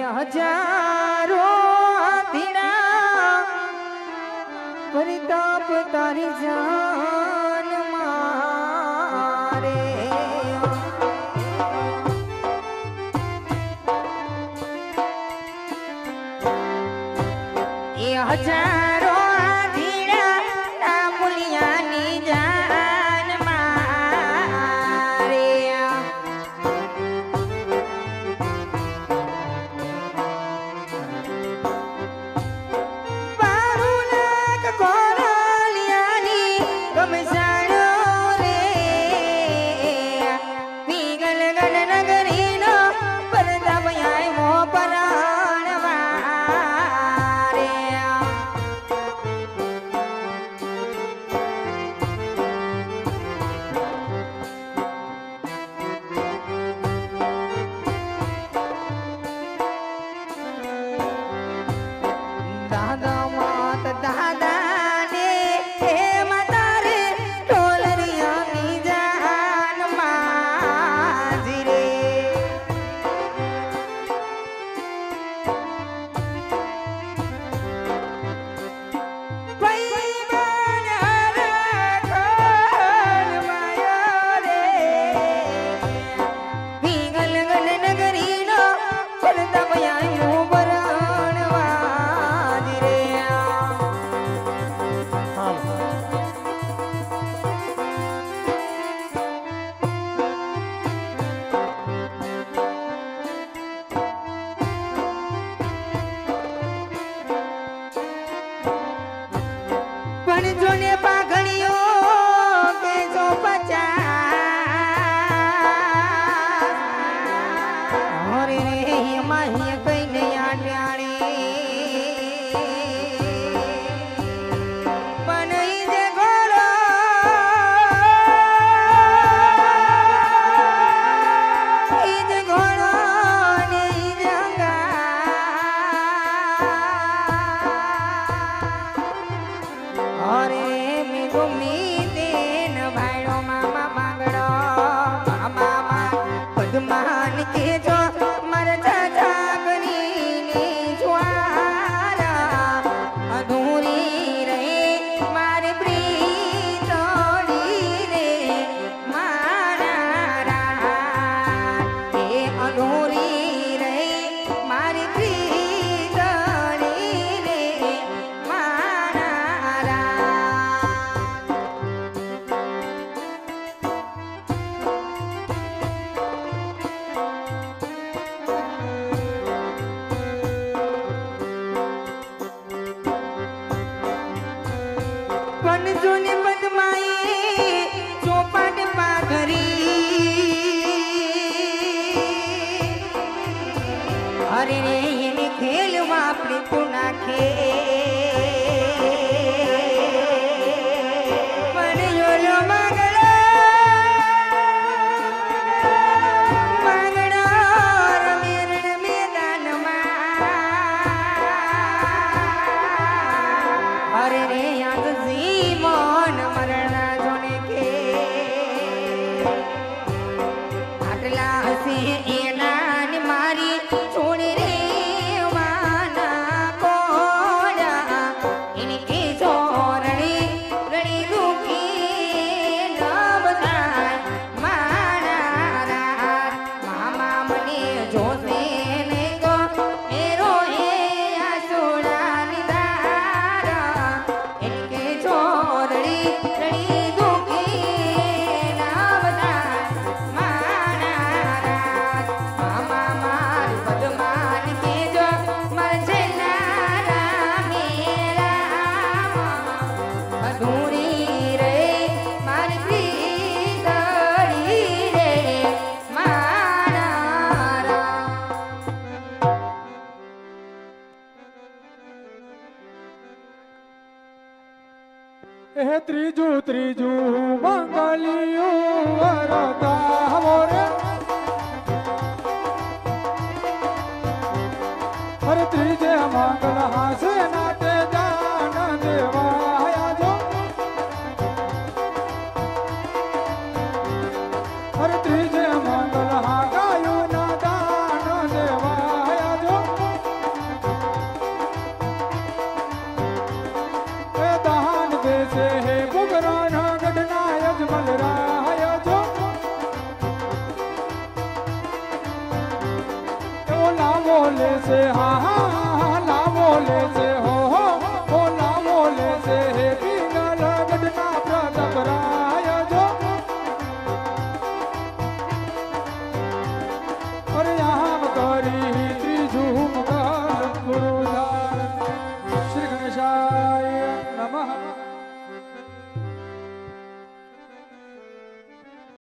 હજારો ધીરા પરિતાપ તારી જાન મારે. એ હજાર দুজনে see it. એ ત્રીજું ત્રીજું મંગલિયું વરતા હવો રે. અરે ત્રીજે મંગળ હાસે ના લે છે હા હા લાવો લે છે.